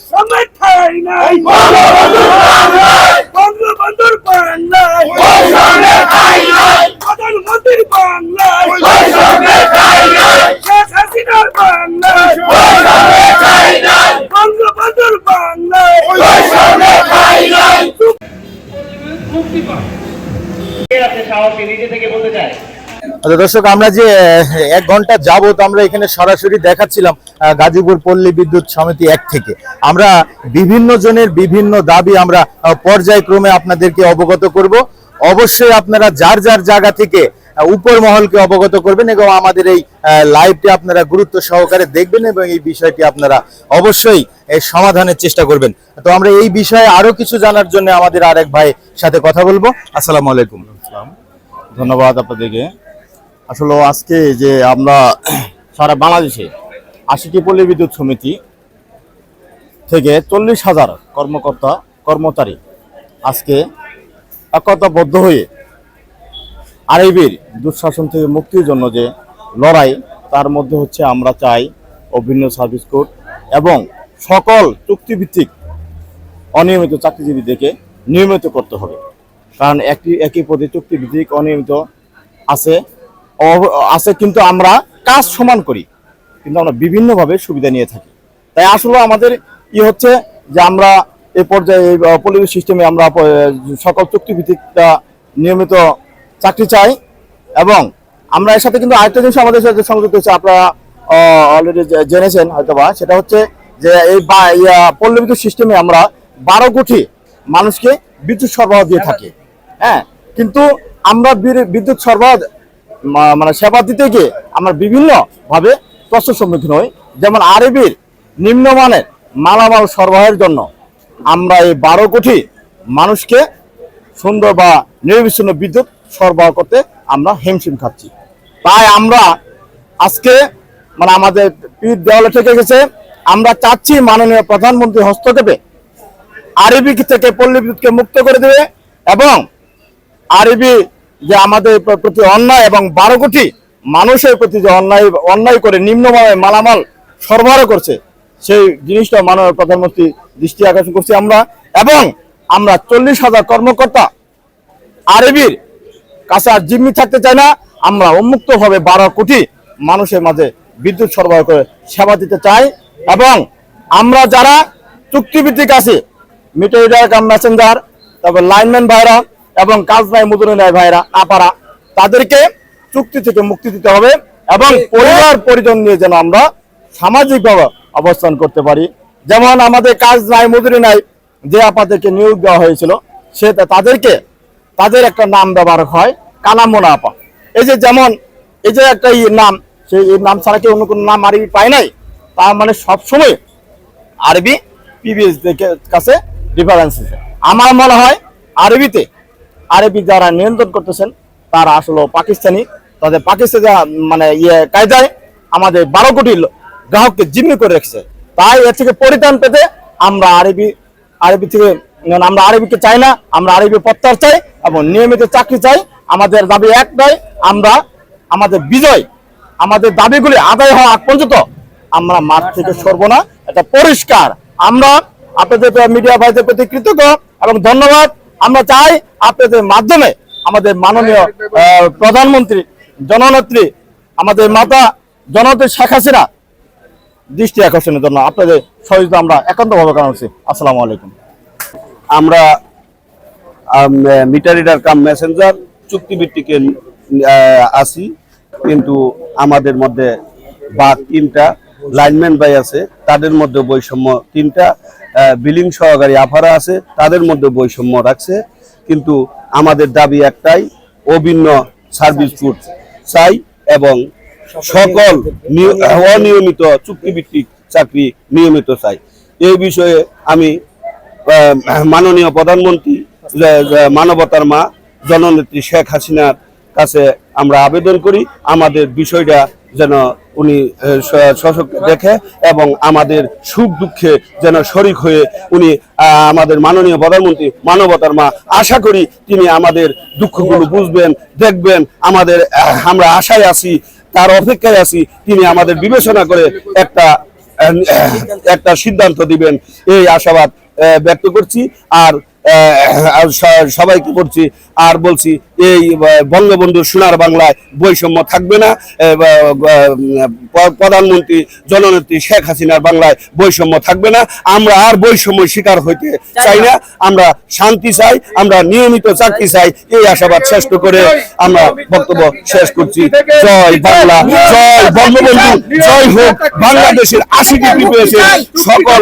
বৈষম্যের ঠাই নাই বঙ্গবন্ধুর বাংলায় প্রধানমন্ত্রীর বাংলায় শেখ হাসিনার বাংলায় বঙ্গবন্ধুর বাংলায় আপনি সাহসী নিজে থেকে বলতে চাই আচ্ছা দর্শক, আমরা যে এক ঘণ্টা যাবত আমরা এখানে সরাসরি দেখাচ্ছিলাম গাজীপুর পল্লী বিদ্যুৎ সমিতি এক থেকে। আমরা বিভিন্ন জনের বিভিন্ন দাবি আমরা পর্যায়ক্রমে আপনাদেরকে অবগত করব। অবশ্যই আপনারা যার যার জায়গা থেকে উপর মহলকে অবগত করবেন এবং আমাদের এই লাইভটি আপনারা গুরুত্ব সহকারে দেখবেন এবং এই বিষয়টি আপনারা অবশ্যই সমাধানের চেষ্টা করবেন। তো আমরা এই বিষয়ে আরও কিছু জানার জন্য আমাদের আরেক ভাই সাথে কথা বলব। আসসালামু আলাইকুম। ধন্যবাদ আপনাদেরকে। আসলে আজকে যে আমরা সারা বাংলাদেশে আশিটি পল্লী বিদ্যুৎ সমিতি থেকে চল্লিশ হাজার কর্মকর্তা, কর্মচারী আজকে একতাবদ্ধ হয়ে আরবির দুঃশাসন থেকে মুক্তির জন্য যে লড়াই, তার মধ্যে হচ্ছে আমরা চাই অভিন্ন সার্ভিস কোড এবং সকল চুক্তিভিত্তিক অনিয়মিত চাকরিজীবীদেরকে নিয়মিত করতে হবে। কারণ একটি, একই পদে চুক্তিভিত্তিক অনিয়মিত আছে। আছে কিন্তু আমরা কাজ সমান করি, কিন্তু আমরা বিভিন্নভাবে সুবিধা নিয়ে থাকি। তাই আসলে আমাদের ই হচ্ছে যে আমরা এই পর্যায়ে পলিসি সিস্টেমে আমরা সকল চুক্তিভিত্তিকটা নিয়মিত চাকরি চাই এবং আমরা এর সাথে কিন্তু আরেকটা জিনিস আমাদের সাথে সংযুক্ত হচ্ছে আপনারা অলরেডি জেনেছেন হয়তোবা, সেটা হচ্ছে যে এই পল্লী সিস্টেমে আমরা বারো কোটি মানুষকে বিদ্যুৎ সরবরাহ দিয়ে থাকি। হ্যাঁ কিন্তু আমরা বিদ্যুৎ সরবরাহ মানে সেবা দিতে গিয়ে আমরা বিভিন্ন ভাবে প্রশ্নের সম্মুখীন হই। যেমন আরবির নিম্নমানের মালামাল সরবরাহের জন্য আমরা এই বারো কোটি মানুষকে সুন্দর বা নির্বিচ্ছিন্ন বিদ্যুৎ সরবরাহ করতে আমরা হিমশিম খাচ্ছি। তাই আমরা আজকে মানে আমাদের পিঠ দেওয়ালে থেকে গেছে, আমরা চাচ্ছি মাননীয় প্রধানমন্ত্রী হস্তক্ষেপে আরবি থেকে পল্লী বিদ্যুৎকে মুক্ত করে দেবে এবং আরবি যে আমাদের প্রতি অন্যায় এবং বারো কোটি মানুষের প্রতি যে অন্যায় অন্যায় করে নিম্নমানের মালামাল সরবরাহ করছে, সেই জিনিসটা মাননীয় প্রধানমন্ত্রী দৃষ্টি আকর্ষণ করছি আমরা। এবং আমরা চল্লিশ হাজার কর্মকর্তা আরবির কাছে আর জিম্মি থাকতে চাই না। আমরা উন্মুক্তভাবে বারো কোটি মানুষের মাঝে বিদ্যুৎ সরবরাহ করে সেবা দিতে চাই। এবং আমরা যারা চুক্তিভিত্তিক আছি মিটার মেসেঞ্জার তারপর লাইনম্যান ভাইরা এবং কাজ নাই মজুরি নেয় ভাইরা আপারা তাদেরকে চুক্তি থেকে মুক্তি দিতে হবে এবং পরিবার পরিজন নিয়ে যেন আমরা সামাজিকভাবে অবস্থান করতে পারি। যেমন আমাদের কাজ নাই মজুরি নাই যে আপাদেরকে নিয়োগ দেওয়া হয়েছিল সে তাদেরকে তাদের একটা নাম ব্যবহার হয় কানামোনা আপা এই যে যেমন এই যে একটা ই নাম সেই এই নাম ছাড়া কি অন্য কোনো নাম আরবি পায় নাই তার মানে সবসময় আরবি পিবিএস কাছে রেফারেন্স আমার মনে হয় আরবিতে আরবি যারা নিয়ন্ত্রণ করতেছেন, তারা আসলে পাকিস্তানি। তাদের পাকিস্তান মানে ইয়ে কায়দায় আমাদের বারো কোটি গ্রাহককে জিম্মি করে রেখেছে। তাই এর থেকে পরিত্রাণ পেতে আমরা আরবি আরবি থেকে মানে আমরা আরবিকে চাই না, আমরা আরবি প্রত্যাহার চাই এবং নিয়মিত চাকরি চাই। আমাদের দাবি এক একটাই আমরা, আমাদের বিজয়, আমাদের দাবিগুলি আদায় হওয়া আগ পর্যন্ত আমরা মাঠ থেকে সরবো না। এটা পরিষ্কার। আমরা আপনাদের মিডিয়া ভাইদের প্রতি কৃতজ্ঞ এবং ধন্যবাদ। আমরা চাই আপনাদের মাধ্যমে আমাদের মাননীয় প্রধানমন্ত্রী, জননেত্রী, আমাদের মাতা জননেত্রী শেখ হাসিনা দৃষ্টি আকর্ষণের জন্য আপনাদের সহযোগিতা আমরা একান্তভাবে জানাচ্ছি। আসসালামু আলাইকুম। আমরা মিটার রিডার কাম মেসেঞ্জার চুক্তিভিত্তিকে আছি, কিন্তু আমাদের মধ্যে বা তিনটা, লাইনম্যান ভাই আছে, তাদের মধ্যে বৈষম্য তিনটা বিলিং সহকারী আফারা আছে, তাদের মধ্যে বৈষম্য রাখছে। কিন্তু আমাদের দাবি একটাই, অভিন্ন সার্ভিস কোড চাই এবং সকল নিয়- অনিয়মিত চুক্তিভিত্তিক চাকরি নিয়মিত চাই। এই বিষয়ে আমি মাননীয় প্রধানমন্ত্রী মানবতার মা, জননেত্রী শেখ হাসিনার কাছে আমরা আবেদন করি। আমাদের বিষয়টা যেন উনি সশক্ত দেখে এবং আমাদের সুখ দুঃখে যেন শরিক হয়ে উনি আমাদের মাননীয় প্রধানমন্ত্রী মানবতার মা। আশা করি তিনি আমাদের দুঃখগুলো বুঝবেন, দেখবেন, আমাদের আমরা আশায় আছি, তার অপেক্ষায় আছি, তিনি আমাদের বিবেচনা করে একটা একটা সিদ্ধান্ত দিবেন। এই আশাবাদ ব্যক্ত করছি। আর সবাইকে করছি। আর বলছি এই বঙ্গবন্ধু সোনার বাংলায় বৈষম্য থাকবে না। প্রধানমন্ত্রী জননেত্রী শেখ হাসিনার বাংলায় বৈষম্য থাকবে না। আমরা আর বৈষম্য শিকার হইতে চাই না। আমরা শান্তি চাই আমরা নিয়মিত চাকরি চাই। এই আশাবাদ শ্রেষ্ঠ করে আমরা বক্তব্য শেষ করছি। জয় বাংলা জয় বঙ্গবন্ধু জয় হোক বাংলাদেশের আশিটি প্রিপারেশন সকল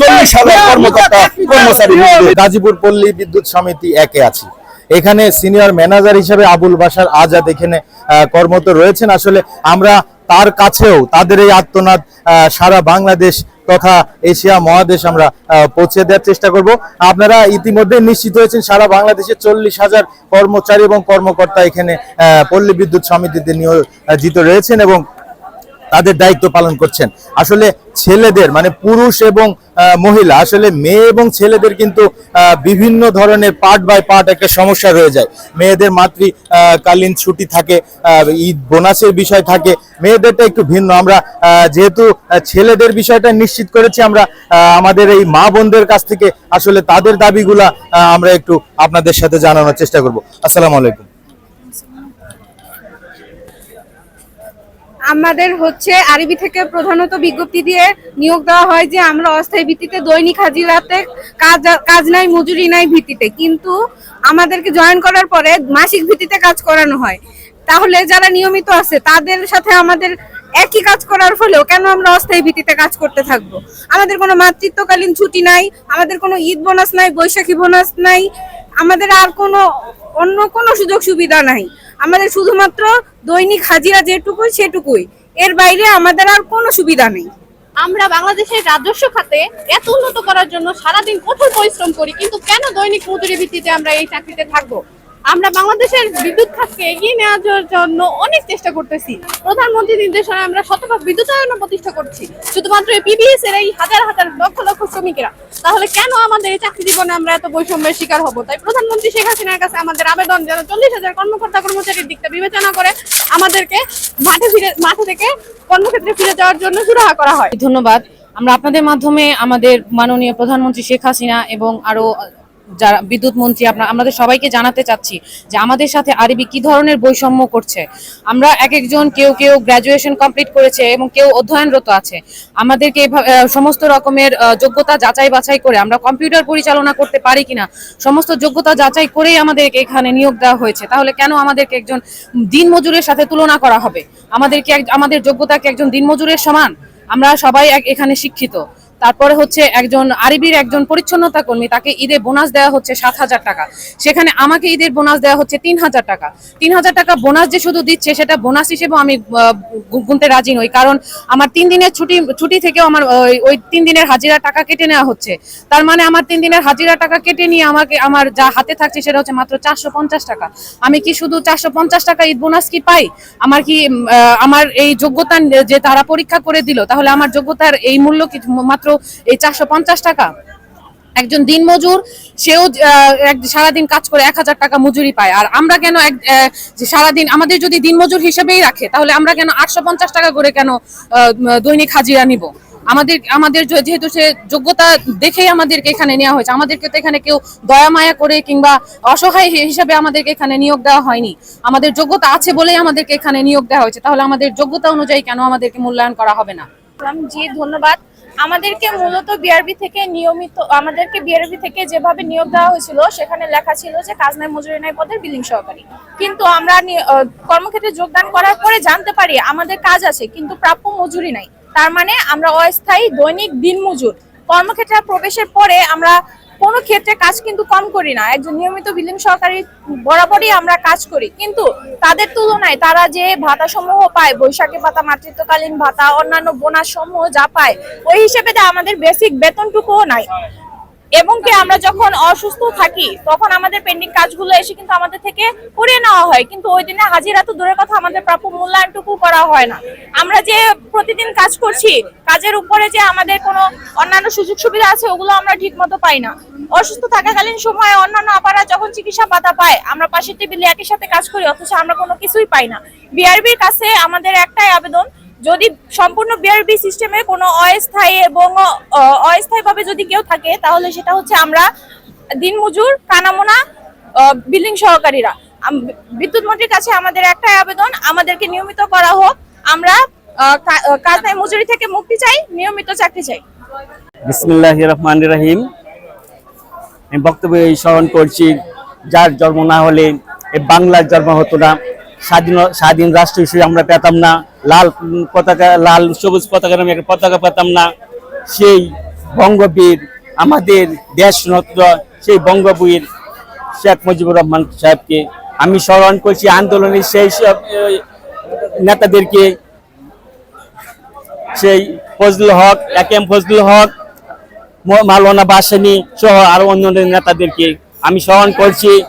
চল্লিশ হাজার কর্মকর্তা কর্মচারী গাজীপুর পল্লী বিদ্যুৎ সমিতি একে আছি। এখানে সিনিয়র ম্যানেজার হিসেবে আবুল বাসার আজাদ এখানে কর্মরত রয়েছেন। আসলে আমরা তার কাছেও তাদের এই আত্মনাদ সারা বাংলাদেশ তথা এশিয়া মহাদেশ আমরা পৌঁছে দেওয়ার চেষ্টা করব। আপনারা ইতিমধ্যে নিশ্চিত হয়েছেন, সারা বাংলাদেশে চল্লিশ হাজার কর্মচারী এবং কর্মকর্তা এখানে পল্লী বিদ্যুৎ সমিতিতে নিয়োজিত রয়েছেন এবং তাদের দায়িত্ব পালন করছেন। আসলে ছেলেদের মানে পুরুষ এবং মহিলা আসলে মেয়ে এবং ছেলেদের কিন্তু বিভিন্ন ধরনের পার্ট বাই পার্ট একটা সমস্যা রয়ে যায়। মেয়েদের মাতৃ আহ, কালীন ছুটি থাকে ঈদ বোনাসের বিষয় থাকে মেয়েদেরটা একটু ভিন্ন। আমরা যেহেতু ছেলেদের বিষয়টা নিশ্চিত করেছি আমরা আমাদের এই মা বোনদের কাছ থেকে আসলে তাদের দাবিগুলা আমরা একটু আপনাদের সাথে জানানোর চেষ্টা করব। আসসালামু আলাইকুম। আমাদের হচ্ছে আরবি থেকে প্রধানত বিজ্ঞপ্তি দিয়ে নিয়োগ দেওয়া হয় যে আমরা অস্থায়ী ভিত্তিতে দৈনিক হাজিরাতে কাজ কাজ নাই, মজুরি নাই ভিত্তিতে। কিন্তু আমাদেরকে জয়েন করার পরে মাসিক ভিত্তিতে কাজ করানো হয়। তাহলে যারা নিয়মিত আছে, তাদের সাথে আমাদের একই কাজ করার ফলেও কেন আমরা অস্থায়ী ভিত্তিতে কাজ করতে থাকব? আমাদের কোনো মাতৃত্বকালীন ছুটি নাই, আমাদের কোনো ঈদ বোনাস নাই, বৈশাখী বোনাস নাই, আমাদের আর কোনো, অন্য কোনো সুযোগ সুবিধা নাই। আমাদের শুধুমাত্র দৈনিক হাজিরা যেটুকুই, সেটুকুই। এর বাইরে আমাদের আর কোনো সুবিধা নেই। আমরা বাংলাদেশের রাজস্ব খাতে এত উন্নত করার জন্য সারাদিন কঠোর পরিশ্রম করি, কিন্তু কেন দৈনিক মজুরি ভিত্তিতে আমরা এই চাকরিতে থাকব? আমরা বাংলাদেশের বিদ্যুৎ খাতকে এগিয়ে নেওয়ার জন্য অনেক চেষ্টা করতেছি। প্রধানমন্ত্রী নির্দেশনায় আমরা শতভাগ বিদ্যুতায়ন প্রতিষ্ঠা করছি। শুধুমাত্র পিবিএস এর এই হাজার হাজার লক্ষ লক্ষ শ্রমিকেরা। তাহলে কেন আমাদের এই চাকরি জীবনে আমরা এত বৈষম্যের শিকার হব? তাই প্রধানমন্ত্রী শেখ হাসিনার কাছে আমাদের আবেদন যেন চল্লিশ হাজার কর্মকর্তা কর্মচারীর দিকটা বিবেচনা করে আমাদেরকে মাঠে ফিরে, মাঠে থেকে কর্মক্ষেত্রে ফিরে যাওয়ার জন্য সুরাহা করা হয়। ধন্যবাদ। আমরা আপনাদের মাধ্যমে আমাদের মাননীয় প্রধানমন্ত্রী শেখ হাসিনা এবং আরও যারা বিদ্যুৎ মন্ত্রী, আপনার, আমাদের সবাইকে জানাতে চাচ্ছি যে আমাদের সাথে আরবি কি ধরনের বৈষম্য করছে? আমরা এক একজন কেউ কেউ গ্রাজুয়েশন কমপ্লিট করেছে এবং কেউ অধ্যয়নরত আছে। আমাদেরকে সমস্ত রকমের যোগ্যতা যাচাই বাছাই করে আমরা কম্পিউটার পরিচালনা করতে পারি কিনা, সমস্ত যোগ্যতা যাচাই করেই আমাদেরকে এখানে নিয়োগ দেওয়া হয়েছে। তাহলে কেন আমাদেরকে একজন দিনমজুরের সাথে তুলনা করা হবে? আমাদেরকে আমাদের যোগ্যতাকে একজন দিনমজুরের সমান? আমরা সবাই এখানে শিক্ষিত। তারপরে হচ্ছে একজন আরবির একজন পরিচ্ছন্নতা কর্মী, তাকে ঈদে বোনাস দেওয়া হচ্ছে সাত হাজার টাকা। সেখানে আমাকে ঈদের বোনাস দেওয়া হচ্ছে তিন হাজার টাকা। তিন হাজার টাকা বোনাস যে শুধু দিচ্ছে, সেটা বোনাস হিসেবে আমি গুনতে রাজি নই। কারণ আমার তিন দিনের ছুটি ছুটি থেকেও আমার, ওই তিন দিনের হাজিরা টাকা কেটে নেওয়া হচ্ছে। তার মানে আমার তিন দিনের হাজিরা টাকা কেটে নিয়ে আমাকে, আমার যা হাতে থাকছে সেটা হচ্ছে মাত্র চারশো পঞ্চাশ টাকা। আমি কি শুধু চারশো পঞ্চাশ টাকা ঈদ বোনাস কি পাই? আমার কি আমার এই যোগ্যতা যে তারা পরীক্ষা করে দিল, তাহলে আমার যোগ্যতার এই মূল্য কি, মাত্র এই চারশো পঞ্চাশ টাকা। একজন দিনমজুর, সেও সারাদিন কাজ করে এক হাজার টাকা মজুরি পায়। আর আমরা কেন এক সারাদিন আমাদের যদি দিনমজুর হিসেবেই রাখে, তাহলে আমরা কেন আটশো পঞ্চাশ টাকা করে কেন দৈনিক হাজিরা নিব? আমাদের আমাদের যেহেতু সে যোগ্যতা দেখেই আমাদেরকে এখানে নেওয়া হয়েছে, আমাদেরকে তো এখানে কেউ দয়া মায়া করে কিংবা অসহায় হিসাবে আমাদেরকে এখানে নিয়োগ দেওয়া হয়নি। আমাদের যোগ্যতা আছে বলেই আমাদেরকে এখানে নিয়োগ দেওয়া হয়েছে, তাহলে আমাদের যোগ্যতা অনুযায়ী কেন আমাদেরকে মূল্যায়ন করা হবে না? জি, ধন্যবাদ। আমাদেরকে মূলত বিআরবি থেকে নিয়মিত, আমাদেরকে বিআরবি থেকে যেভাবে নিয়োগ দেওয়া হয়েছিল, সেখানে লেখা ছিল যে কাজ নাই মজুরি নাই পদের বিলিং সহকারী। কিন্তু আমরা কর্মক্ষেত্রে যোগদান করার পরে জানতে পারি আমাদের কাজ আছে, কিন্তু প্রাপ্য মজুরি নাই। তার মানে আমরা অস্থায়ী দৈনিক দিন মজুর কর্মক্ষেত্রে প্রবেশের পরে আমরা কোনো ক্ষেত্রে কাজ কিন্তু কম করি না। একজন নিয়মিত বিলিং সহকারী বরাবরই আমরা কাজ করি। কিন্তু তাদের তুলনায় তারা যে ভাতা সমূহ পায়, বৈশাখী ভাতা, মাতৃত্বকালীন ভাতা, অন্যান্য বোনাস সমূহ যা পায়, ওই হিসেবে আমাদের বেসিক বেতনটুকুও নাই। এবং কি আমরা যখন অসুস্থ থাকি, তখন আমাদের পেন্ডিং কাজগুলো এসে কিন্তু আমাদের থেকে করিয়ে নেওয়া হয়। কিন্তু ওই দিনে হাজিরা তো দূরের কথা, আমাদের প্রাপ্য মূল্যায়নটুকু করা হয় না। আমরা যে প্রতিদিন কাজ করছি, কাজের উপরে যে আমাদের কোনো অন্যান্য সুযোগ সুবিধা আছে, ওগুলো আমরা ঠিক মতো পাই না। অসুস্থ থাকাকালীন সময়ে অন্যান্য আপারা যখন চিকিৎসা পাতা পায়, আমরা পাশের টেবিলে একই সাথে কাজ করি, অথচ আমরা কোনো কিছুই পাই না। বিআরবির কাছে আমাদের একটাই আবেদন যদি সম্পূর্ণ বিআরবি সিস্টেমে কোনো অস্থায়ী এবং অস্থায়ীভাবে যদি কেউ থাকে তাহলে সেটা হচ্ছে আমরা দিনমজুর কানামোনা বিল্ডিং সহকারীরা। বিদ্যুৎ মন্ত্রীর কাছে আমাদের একটাই আবেদন আমাদেরকে নিয়মিত করা হোক। আমরা আহ, কা- আহ, কাজ নাই মজুরি থেকে মুক্তি চাই নিয়মিত চাকরি চাই। বিসমিল্লাহ রহমান রহিম। আমি বক্তব্য এই স্মরণ করছি যার জন্ম না হলে বাংলার জন্ম হতো না। স্বাধীন স্বাধীন রাষ্ট্র হিসেবে আমরা পেতাম না। লাল পতাকা, লাল সবুজ পতাকা নামে একটা পতাকা পেতাম না। সেই বঙ্গবীর, আমাদের দেশরত্ন, সেই বঙ্গবীর শেখ মুজিবুর রহমান সাহেবকে আমি স্মরণ করছি আন্দোলনের সেই সব নেতাদেরকে। সেই ফজলুল হক এক এম ফজলুল হক, ম- মাওলানা বাসানি সহ আরও অন্য নেতাদেরকে আমি স্মরণ করছি।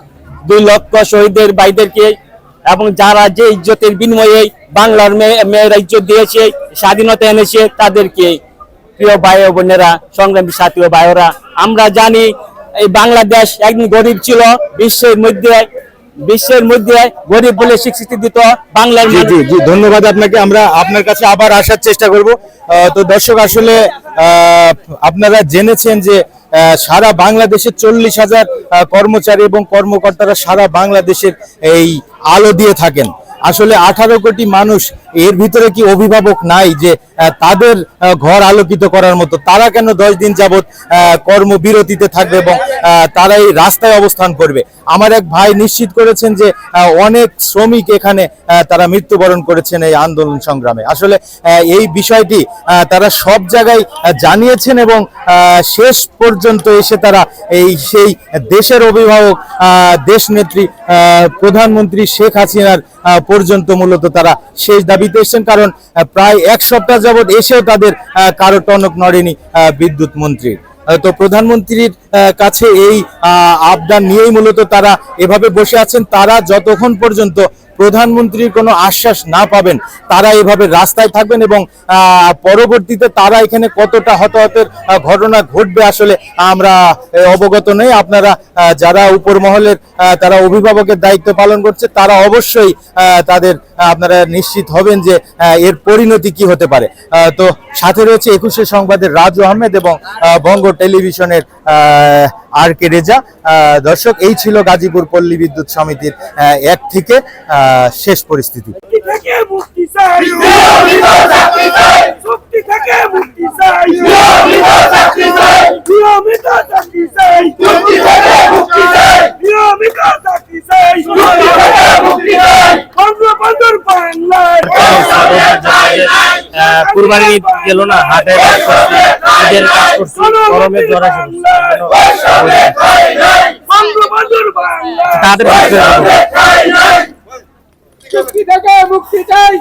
দুই লক্ষ শহীদের ভাইদেরকে এবং যারা যে ইজ্জতের বিনিময়ে বাংলার মেয়ে- ইজ্জত দিয়েছে স্বাধীনতা এনেছে তাদেরকে। প্রিয় ভাই ও বোনেরা সংগ্রামী সাথী ও ভাইয়েরা আমরা জানি এই বাংলাদেশ একদিন গরিব ছিল বিশ্বের মধ্যে বিশ্বের মধ্যে গরিব বলে স্বীকৃতি দিত বাংলার জি মানুষ- জি জি ধন্যবাদ আপনাকে। আমরা আপনার কাছে আবার আসার চেষ্টা করব। তো দর্শক আসলে আপনারা জেনেছেন যে সারা বাংলাদেশে চল্লিশ হাজার কর্মচারী এবং কর্মকর্তারা সারা বাংলাদেশের এই আলো দিয়ে থাকেন। আসলে আঠারো কোটি মানুষ এর ভিতরে কি অভিভাবক নাই যে তাদের ঘর আলোকিত করার মতো? তারা কেন দশ দিন আহ, কর্মবিরতিতে থাকবে এবং তারা এই রাস্তায় অবস্থান করবে? আমার এক ভাই নিশ্চিত করেছেন যে অনেক শ্রমিক এখানে তারা মৃত্যুবরণ করেছেন এই আন্দোলন সংগ্রামে। আসলে এই বিষয়টি তারা সব জায়গায় জানিয়েছেন এবং শেষ পর্যন্ত এসে তারা এই সেই দেশের অভিভাবক আহ, দেশনেত্রী আহ, প্রধানমন্ত্রী শেখ হাসিনার পর্যন্ত মূলত তারা শেষ দাবিতে এসেছেন কারণ প্রায় এক সপ্তাহ যাবৎ এসেও তাদের কারও টনক নড়েনি বিদ্যুৎ মন্ত্রীর। তো প্রধানমন্ত্রীর কাছে এই আবদান নিয়েই মূলত তারা এভাবে বসে আছেন। তারা যতক্ষণ পর্যন্ত প্রধানমন্ত্রীর কোনো আশ্বাস না পাবেন, তারা এভাবে রাস্তায় থাকবেন এবং পরবর্তীতে তারা এখানে কতটা হতাহতের ঘটনা ঘটবে আসলে আমরা অবগত নেই। আপনারা যারা উপর মহলের তারা অভিভাবকের দায়িত্ব পালন করছে, তারা অবশ্যই তাদের, আপনারা নিশ্চিত হবেন যে এর পরিণতি কি হতে পারে। তো সাথে রয়েছে একুশে সংবাদের রাজু আহমেদ এবং বঙ্গ টেলিভিশনের আর কে রেজা। দর্শক এই ছিল গাজীপুর পল্লী বিদ্যুৎ সমিতির এক থেকে শেষ পরিস্থিতি। মুক্তি থেকে মুক্তি চাই। মুক্তি থেকে মুক্তি চাই। নিয়মিত চাকরি চাই। নিয়মিত চাকরি চাই। বঙ্গবন্ধুর বাংলায়। কুরবানি গেল না হাটে কাজ করছি ঈদের কাজ করছি গরমে জ্বর আসে। তাদের মুক্তি হবে। মুক্তি থেকে মুক্তি চাই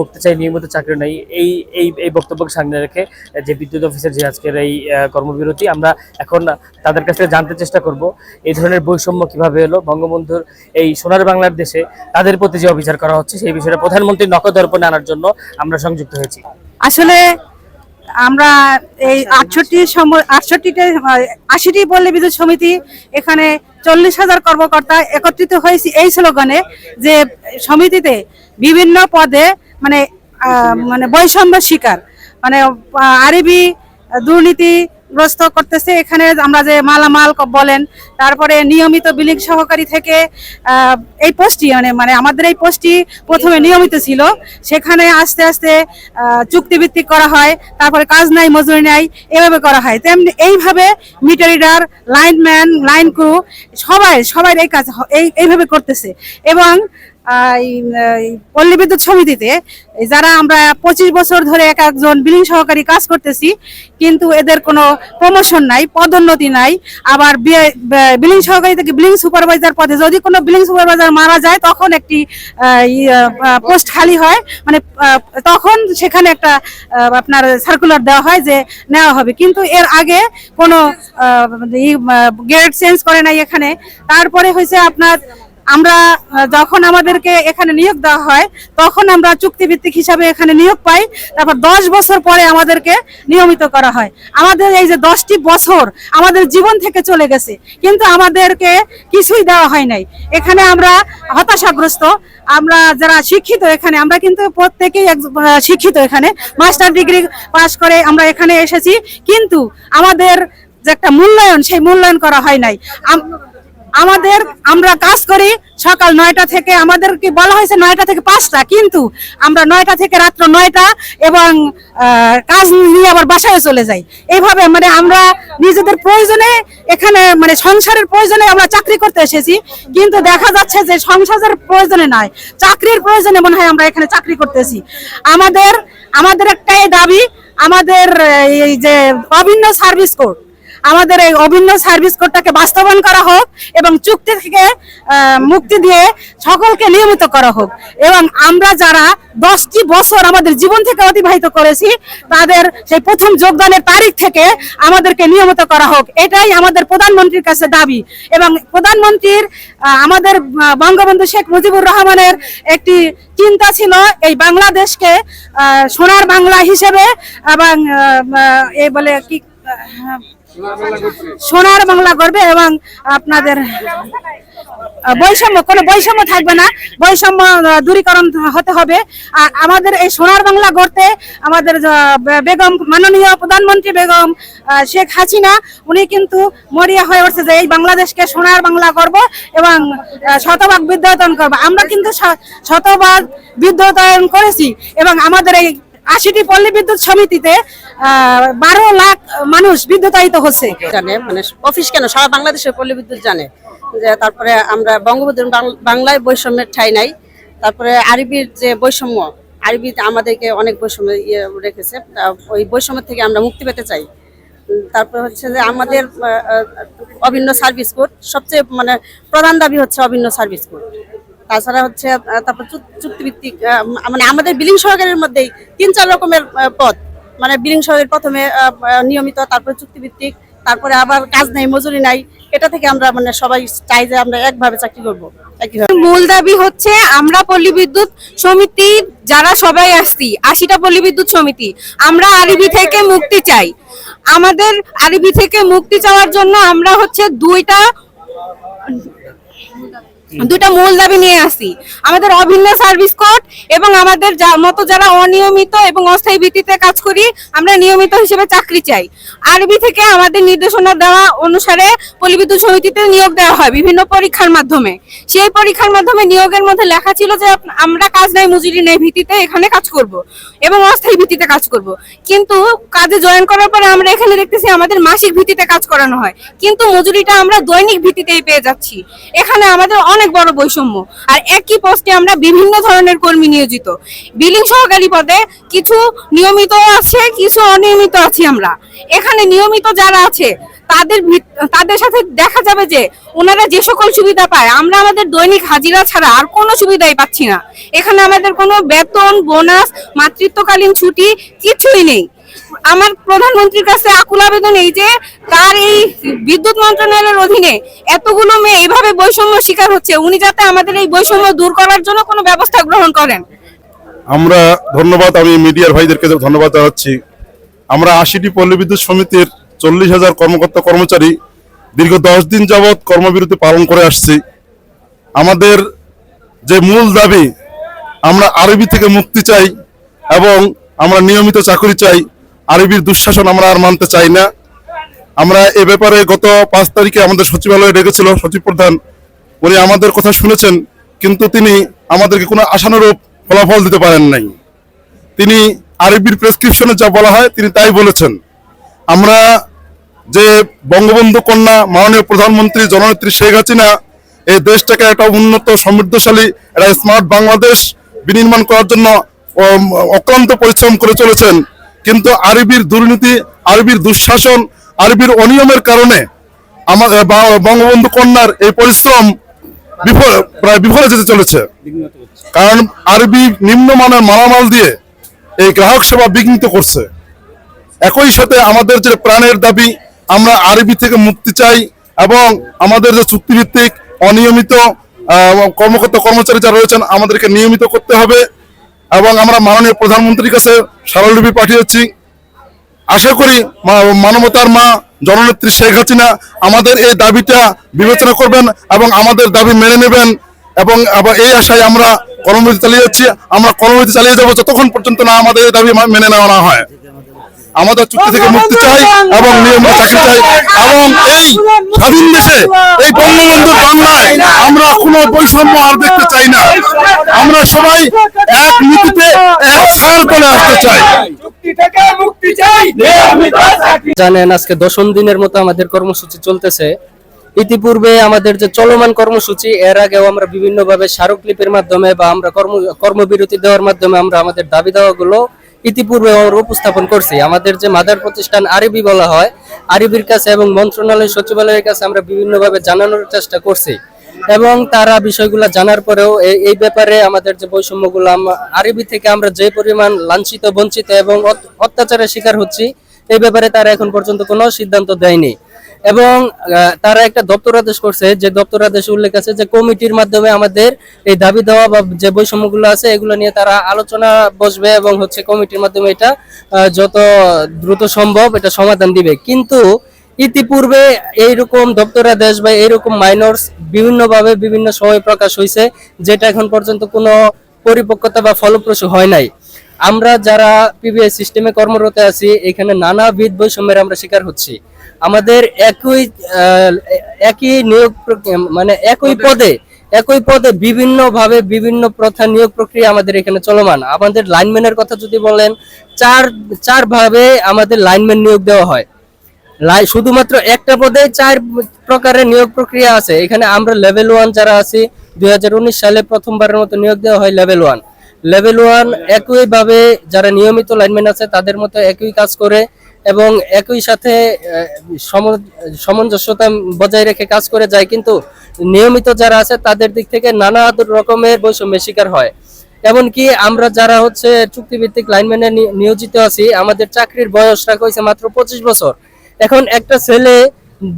মুক্তি চাই, নিয়মিত চাকরি নাই। এই এই এই বক্তব্যকে সামনে রেখে যে বিদ্যুৎ অফিসের যে আজকের এই কর্মবিরতি, আমরা এখন তাদের কাছ থেকে জানতে চেষ্টা করব, এই ধরনের বৈষম্য কীভাবে এলো। বঙ্গবন্ধুর এই সোনার বাংলার দেশে তাদের প্রতি যে অবিচার করা হচ্ছে, সেই বিষয়ে প্রধানমন্ত্রী নকদর্পণে আনার জন্য আমরা সংযুক্ত হয়েছি। আসলে আমরা এই আটষট্টি আটষট্টিতে, আশিটি পল্লী বিদ্যুৎ সমিতি এখানে চল্লিশ হাজার কর্মকর্তা একত্রিত হয়েছি এই স্লোগানে যে সমিতিতে বিভিন্ন পদে মানে মানে বৈষম্য শিকার। মানে আরবি দুর্নীতি গ্রস্ত করতেছে। এখানে আমরা যে মালামাল বলেন, তারপরে নিয়মিত বিলিং সহকারী থেকে এই পোস্টটি মানে মানে আমাদের এই পোস্টটি প্রথমে নিয়মিত ছিল। সেখানে আস্তে আস্তে চুক্তিভিত্তিক করা হয়। তারপরে কাজ নাই, মজুরি নাই, এভাবে করা হয়। তেমনি এইভাবে meter reader, lineman, line crew, সবাই সবাই এই কাজ এই, এইভাবে করতেছে। এবং পল্লী বিদ্যুৎ সমিতিতে যারা আমরা পঁচিশ বছর ধরে এক একজন বিলিং সহকারী কাজ করতেছি, কিন্তু এদের কোনো প্রমোশন নাই, পদোন্নতি নাই। আবার বিলিং সহকারী থেকে বিলিং সুপারভাইজার পদে যদি কোনো বিলিং সুপারভাইজার মারা যায়, তখন একটি পোস্ট খালি হয়। মানে তখন সেখানে একটা আপনার সার্কুলার দেওয়া হয় যে নেওয়া হবে। কিন্তু এর আগে কোনো গ্রেড চেঞ্জ করে নাই এখানে। তারপরে হয়েছে আপনার আমরা যখন আমাদেরকে এখানে নিয়োগ দেওয়া হয়, তখন আমরা চুক্তিভিত্তিক হিসাবে এখানে নিয়োগ পাই। তারপর দশ বছর পরে আমাদেরকে নিয়মিত করা হয়। আমাদের এই যে দশটি বছর আমাদের জীবন থেকে চলে গেছে, কিন্তু আমাদেরকে কিছুই দেওয়া হয় নাই। এখানে আমরা হতাশাগ্রস্ত। আমরা যারা শিক্ষিত এখানে, আমরা কিন্তু প্রত্যেকেই শিক্ষিত এখানে। মাস্টার ডিগ্রি পাশ করে আমরা এখানে এসেছি, কিন্তু আমাদের যে একটা মূল্যায়ন, সেই মূল্যায়ন করা হয় নাই। আমাদের আমরা কাজ করি সকাল নয়টা থেকে, আমাদেরকে বলা হয়েছে নয়টা থেকে পাঁচটা, কিন্তু আমরা নয়টা থেকে রাত্র নয়টা এবং কাজ নিয়ে আবার বাসায় চলে যাই। এইভাবে মানে আমরা নিজেদের প্রয়োজনে এখানে মানে সংসারের প্রয়োজনে আমরা চাকরি করতে এসেছি, কিন্তু দেখা যাচ্ছে যে সংসারের প্রয়োজনে নয় চাকরির প্রয়োজনে মনে হয় আমরা এখানে চাকরি করতেছি। আমাদের আমাদের একটাই দাবি, আমাদের এই যে অভিন্ন সার্ভিস কোড। আমাদের এই অভিন্ন সার্ভিস কোডটাকে বাস্তবায়ন করা হোক এবং চুক্তি থেকে মুক্তি দিয়ে সকলকে নিয়মিত করা হোক। এবং আমরা যারা দশটি বছর আমাদের জীবন থেকে অতিবাহিত করেছি, তাদের সেই প্রথম যোগদানের তারিখ থেকে আমাদেরকে নিয়মিত করা হোক। এটাই আমাদের প্রধানমন্ত্রীর কাছে দাবি। এবং প্রধানমন্ত্রীর আমাদের বঙ্গবন্ধু শেখ মুজিবুর রহমানের একটি চিন্তা ছিল এই বাংলাদেশকে সোনার বাংলা হিসেবে এবং এই বলে কি সোনার বাংলা করবে এবং আপনাদের বৈষম্য, কোনো বৈষম্য থাকবে না। বৈষম্য দূরীকরণ হতে হবে। আর আমাদের এই সোনার বাংলা গড়তে আমাদের বেগম, মাননীয় প্রধানমন্ত্রী বেগম শেখ হাসিনা, উনি কিন্তু মরিয়া হয়ে উঠছে যে এই বাংলাদেশকে সোনার বাংলা করব এবং শতভাগ বিদ্যায়তন করব। আমরা কিন্তু শতভাগ বিদ্যায়তন করেছি এবং আমাদের এই আশিটি পল্লী বিদ্যুৎ সমিতিতে বারো লাখ মানুষ বিদ্যুতায়িত হচ্ছে। জানে মানে অফিস কেন? সারা বাংলাদেশের পল্লী বিদ্যুৎ জানে। যে তারপরে আমরা বঙ্গবন্ধু বাংলায় বৈষম্যের ঠাই নাই। তারপরে আরবির যে বৈষম্য আরবিতে আমাদেরকে অনেক বৈষম্য ইয়ে রেখেছে। ওই বৈষম্য থেকে আমরা মুক্তি পেতে চাই। তারপর হচ্ছে যে আমাদের অভিন্ন সার্ভিস কোড, সবচেয়ে মানে প্রধান দাবি হচ্ছে অভিন্ন সার্ভিস কোড। তাছাড়া হচ্ছে তারপর চুক- চুক্তিভিত্তিক মানে আমাদের বিলিং সহকারের মধ্যেই তিন, চার রকমের পদ। মানে বিলিং সহকারী প্রথমে নিয়মিত, তারপরে চুক্তিভিত্তিক, তারপরে আবার কাজ নাই, মজুরি নাই। এটা থেকে আমরা মানে সবাই চাই যে আমরা একভাবে চাকরি করব মূল দাবি হচ্ছে আমরা পল্লী বিদ্যুৎ সমিতি, যারা সবাই আসছি, আশিটা পল্লী বিদ্যুৎ সমিতি, আমরা আরবি থেকে মুক্তি চাই। আমাদের আরবি থেকে মুক্তি চাওয়ার জন্য আমরা হচ্ছে দুইটা দুটা মূল দাবি নিয়ে আসি। আমাদের অভিন্ন সার্ভিস কোড এবং আমাদের মতো যারা অনিয়মিত এবং অস্থায়ী ভিত্তিতে কাজ করি, আমরা নিয়মিত হিসেবে চাকরি চাই। আরবি থেকে আমাদের নির্দেশনা দেওয়া অনুসারে পলিবিদ্যুৎ সমিতিতে নিয়োগ দেওয়া হয় বিভিন্ন পরীক্ষার মাধ্যমে। সেই পরীক্ষার মাধ্যমে নিয়োগের মধ্যে লেখা ছিল যে আমরা কাজ নাই, মজুরি নেই, ভিত্তিতে এখানে কাজ করব এবং অস্থায়ী ভিত্তিতে কাজ করব। কিন্তু কাজে জয়েন করার পরে আমরা এখানে দেখতেছি আমাদের মাসিক ভিত্তিতে কাজ করানো হয়। কিন্তু মজুরিটা আমরা দৈনিক ভিত্তিতেই পেয়ে যাচ্ছি। এখানে আমাদের অনেক বড় বৈষম্য। আর একই পোস্টে আমরা বিভিন্ন ধরনের কর্মী নিয়োজিত। বিলিং সহকারী পদে কিছু নিয়মিত আছে, কিছু অনিয়মিত আছি আমরা। এখানে নিয়মিত যারা আছে, তাদের তাদের সাথে দেখা যাবে যে ওনারা যে সকল সুবিধা পায়, আমরা আমাদের দৈনিক হাজিরা ছাড়া আর কোনো সুবিধাই পাচ্ছি না। এখানে আমাদের কোনো বেতন, বোনাস, মাতৃত্বকালীন ছুটি কিছুই নেই। আমার প্রধানমন্ত্রীর কাছে আকুল আবেদন এই যে তার এই বিদ্যুৎ মন্ত্রণালয়ের অধীনে এতগুলো মেয়ে এইভাবে বৈষম্য শিকার হচ্ছে, উনি যাতে আমাদের এই বৈষম্য দূর করার জন্য কোনো ব্যবস্থা গ্রহণ করেন। আমরা ধন্যবাদ, আমি মিডিয়ার ভাইদেরকে ধন্যবাদ জানাচ্ছি। আমরা আশিটি পল্লী বিদ্যুৎ সমিতির চল্লিশ হাজার কর্মকর্তা কর্মচারী দীর্ঘ দশ দিন যাবৎ কর্মবিরতি পালন করে আসছি। আমাদের যে মূল দাবি, আমরা আরবি থেকে মুক্তি চাই এবং আমরা নিয়মিত চাকরি চাই আরবির দুঃশাসন আমরা আর মানতে চাই না। আমরা এ ব্যাপারে গত পাঁচ তারিখে আমাদের সচিবালয়ে ডেকেছিল সচিব প্রধান। উনি আমাদের কথা শুনেছেন, কিন্তু তিনি আমাদেরকে কোনো আশানুরূপ ফলাফল দিতে পারেন নাই। তিনি আরবির প্রেসক্রিপশনে যা বলা হয় তিনি তাই বলেছেন। আমরা যে বঙ্গবন্ধু কন্যা মাননীয় প্রধানমন্ত্রী জননেত্রী শেখ হাসিনা, এই দেশটাকে একটা উন্নত, সমৃদ্ধশালী, একটা স্মার্ট বাংলাদেশ বিনির্মাণ করার জন্য অক্লান্ত পরিশ্রম করে চলেছেন। কিন্তু আরবির দুর্নীতি, আরবির দুঃশাসন, আরবির অনিয়মের কারণে আমাদের বঙ্গবন্ধু কন্যার এই পরিশ্রম বিফল, প্রায় বিফলে যেতে চলেছে। কারণ আরবি নিম্নমানের মালামাল দিয়ে এই গ্রাহক সেবা বিঘ্নিত করছে। একই সাথে আমাদের যে প্রাণের দাবি, আমরা আরবি থেকে মুক্তি চাই এবং আমাদের যে চুক্তিভিত্তিক, অনিয়মিত কর্মকর্তা কর্মচারী যারা রয়েছেন, আমাদেরকে নিয়মিত করতে হবে। এবং আমরা মাননীয় প্রধানমন্ত্রীর কাছে সারলিপি পাঠিয়েছি। আশা করি মানবতার মা, জননেত্রী শেখ হাসিনা আমাদের এই দাবিটা বিবেচনা করবেন এবং আমাদের দাবি মেনে নেবেন এবং এই আশায় আমরা কর্মবিধি চালিয়ে যাচ্ছি। আমরা কর্মবিধি চালিয়ে যাব যতক্ষণ পর্যন্ত না আমাদের এই দাবি মেনে নেওয়া না হয়। আমাদের চুক্তি থেকে মুক্তি চাই এবং নিয়মিত চাকরি চাই এবং এই স্বাধীন দেশে এই বঙ্গবন্ধুর বাংলায় আমরা কোনো বৈষম্য আর দেখতে চাই না। আমরা সবাই এক নীতিতে এক ছায়ার তলে আসতে চাই। চুক্তি থেকে মুক্তি চাই নিয়মিত চাকরি জানেন আজকে দশম দিনের মতো আমাদের কর্মসূচি চলতেছে। ইতিপূর্বে আমাদের যে চলমান কর্মসূচি এর আগেও আমরা বিভিন্নভাবে স্মারকলিপির মাধ্যমে বা আমরা কর্ম কর্মবিরতি দেওয়ার মাধ্যমে আমরা আমাদের দাবি দাওয়াগুলো ইতিপূর্বে উপস্থাপন করছি। আমাদের যে মাদার প্রতিষ্ঠান আরবি বলা হয়, আরবির কাছে এবং মন্ত্রণালয় সচিবালয়ের কাছে আমরা বিভিন্নভাবে জানানোর চেষ্টা করছি। এবং তারা বিষয়গুলো জানার পরেও এই ব্যাপারে আমাদের যে বৈষম্যগুলো আরবি থেকে আমরা যে পরিমাণ লাঞ্ছিত, বঞ্চিত এবং অত্যাচারের শিকার হচ্ছি, এই ব্যাপারে তারা এখন পর্যন্ত কোনো সিদ্ধান্ত দেয়নি। এবং তারা একটা দপ্তরাদেশ করছে, যে দপ্তরাদেশে উল্লেখ আছে যে কমিটির মাধ্যমে আমাদের এই দাবি দেওয়া বা যে বৈষম্যগুলো আছে, এগুলো নিয়ে তারা আলোচনা বসবে এবং হচ্ছে কমিটির মাধ্যমে এটা যত দ্রুত সম্ভব এটা সমাধান দিবে। কিন্তু ইতিপূর্বে এইরকম দপ্তরাদেশ বা এইরকম মাইনরস বিভিন্নভাবে বিভিন্ন সময় প্রকাশ হয়েছে যেটা এখন পর্যন্ত কোনো পরিপক্কতা বা ফলপ্রসূ হয় নাই। আমরা যারা পিবিএস সিস্টেমে কর্মরত আছি, এখানে নানাবিধ বৈষম্যের আমরা শিকার হচ্ছি। আমাদের একই একই নিয়োগ মানে একই পদে। একই পদে বিভিন্ন ভাবে বিভিন্ন প্রথা নিয়োগ প্রক্রিয়া আমাদের এখানে চলমান। আমাদের লাইনম্যানের কথা যদি বলেন চার চার ভাবে আমাদের লাইনম্যান নিয়োগ দেওয়া হয়। শুধুমাত্র একটা পদে চার প্রকারের নিয়োগ প্রক্রিয়া আছে। এখানে আমরা লেভেল ওয়ান যারা আছি দুই হাজার উনিশ সালে প্রথমবারের মতো নিয়োগ দেওয়া হয় লেভেল ওয়ান। লেভেল ওয়ান একইভাবে যারা নিয়মিত লাইনম্যান আছে তাদের মতো একই কাজ করে এবং একই সাথে সামঞ্জস্যতা বজায় রেখে কাজ করে যায়, কিন্তু নিয়মিত যারা আছে তাদের দিক থেকে নানা রকমের বৈষম্যের শিকার হয়। এমনকি আমরা যারা হচ্ছে চুক্তিভিত্তিক লাইনম্যানে নিয়োজিত আছি, আমাদের চাকরির বয়স রাখা হয়েছে মাত্র পঁচিশ বছর। এখন একটা ছেলে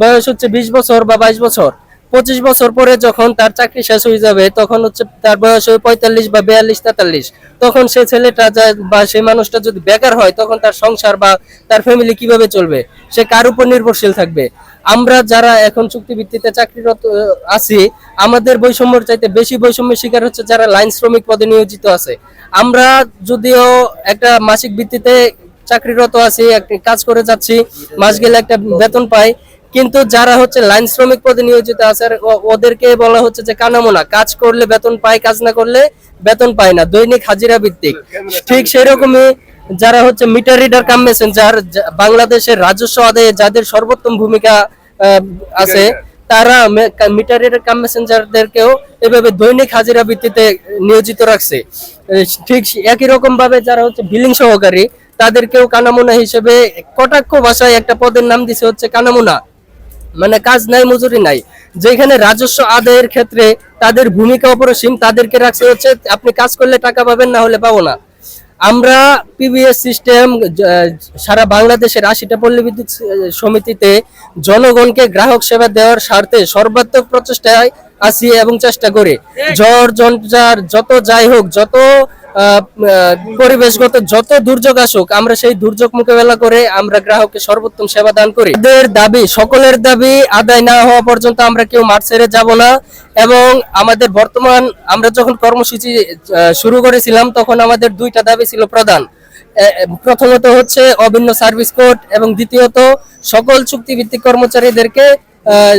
বয়স হচ্ছে বিশ বছর বা বাইশ বছর। পঁচিশ বছর পরে যখন তার চাকরি শেষ হয়ে যাবে, তখন হচ্ছে তার বয়স হবে পঁয়তাল্লিশ বা বিয়াল্লিশ, তেতাল্লিশ। তখন সে ছেলেটা বা সেই মানুষটা যদি বেকার হয়, তখন তার সংসার বা তার ফ্যামিলি কীভাবে চলবে? সে কার উপর নির্ভরশীল থাকবে? আমরা যারা এখন চুক্তিভিত্তিতে চাকরিরত আছি, আমাদের বৈষম্যর চাইতে বেশি বৈষম্যের শিকার হচ্ছে যারা লাইন শ্রমিক পদে নিয়োজিত আছে। আমরা যদিও একটা মাসিক ভিত্তিতে চাকরিরত আছি কাজ করে যাচ্ছি, মাস গেলে একটা বেতন পাই কিন্তু যারা হচ্ছে লাইন শ্রমিক পদে নিয়োজিত আছে ওদেরকে বলা হচ্ছে যে কানামোনা, কাজ করলে বেতন পায়, কাজ না করলে বেতন পায় না, দৈনিক হাজিরা ভিত্তিক। ঠিক সেই সেরকমই যারা হচ্ছে মিটার রিডার কাম মেসেঞ্জার বাংলাদেশের রাজস্ব আদায়ে যাদের সর্বোত্তম ভূমিকা আছে, তারা মিটার রিডার কাম মেসেঞ্জারদেরকেও এভাবে দৈনিক হাজিরা ভিত্তিতে নিয়োজিত রাখছে। ঠিক একই রকম ভাবে যারা হচ্ছে বিলিং সহকারী, তাদেরকেও কানামুনা হিসেবে কটাক্ষ ভাষায় একটা পদের নাম দিছে হচ্ছে কানামুনা। মানে কাজ নাই মজুরি নাই। যেখানে রাজস্ব আদায়ের ক্ষেত্রে তাদের ভূমিকা অপরিসীম তাদেরকে রাখছে হচ্ছে আপনি কাজ করলে টাকা পাবেন না হলে পাবো না। আমরা পিবিএস সিস্টেম সারা বাংলাদেশের আশিটা পল্লী বিদ্যুৎ সমিতিতে জনগণকে গ্রাহক সেবা দেওয়ার স্বার্থে সর্বাত্মক প্রচেষ্টায় আসি এবং চেষ্টা করি। জ্বর জঞ্জার যত যাই হোক যত পরিবেশগত যত দুর্যোগ আসুক, আমরা সেই দুর্যোগ মোকাবেলা করে আমরা গ্রাহককে সর্বোত্তম সেবা দান করি। আমাদের দাবি, সকলের দাবি আদায় না হওয়া পর্যন্ত আমরা কেউ মাঠ ছেড়ে যাব না এবং আমাদের বর্তমান আমরা যখন কর্মসূচি শুরু করেছিলাম তখন আমাদের দুইটা দাবি ছিল প্রধান। প্রথমত হচ্ছে অভিন্ন সার্ভিস কোড এবং দ্বিতীয়ত সকল চুক্তিভিত্তিক কর্মচারীদেরকে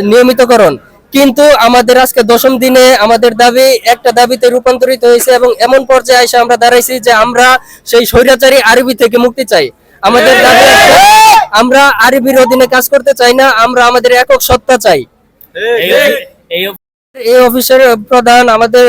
নিয়মিতকরণ। কিন্তু আমাদের আজকে দশম দিনে আমাদের দাবি একটা দাবিতে রূপান্তরিত হয়েছে এবং এমন পর্যায়ে এসে আমরা দাঁড়াইছি যে আমরা সেই স্বৈরাচারী আরবি থেকে মুক্তি চাই। আমাদের দাবি আমরা আরবির অধীনে কাজ করতে চাই না আমরা আমাদের একক সত্তা চাই। এই অফিসের প্রধান আমাদের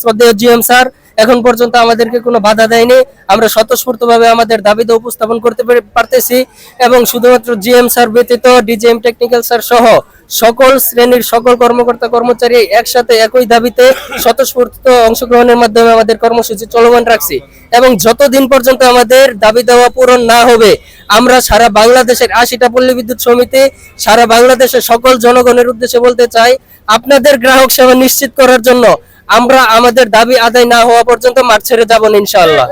শ্রদ্ধেয় জিএম স্যার এখন পর্যন্ত আমাদেরকে কোনো বাধা দেয়নি। আমরা স্বতঃস্ফূর্ত ভাবে আমাদের দাবিতে উপস্থাপন করতে পারতেছি এবং শুধুমাত্র জিএম স্যার ব্যতীত ডিজিএম টেকনিক্যাল স্যার সহ সকল শ্রেণির সকল কর্মকর্তা কর্মচারী একসাথে একই দাবিতে স্বতঃস্ফূর্ত অংশগ্রহণের মাধ্যমে আমাদের কর্মসূচি চলমান রাখছি এবং যতদিন পর্যন্ত আমাদের দাবি দেওয়া পূরণ না হবে, আমরা সারা বাংলাদেশের আশিটা পল্লী বিদ্যুৎ সমিতি, সারা বাংলাদেশের সকল জনগণের উদ্দেশ্যে বলতে চাই, আপনাদের গ্রাহক সেবা নিশ্চিত করার জন্য আমরা আমাদের দাবি আদায় না হওয়া পর্যন্ত মাঠ ছেড়ে যাব ইনশাআল্লাহ।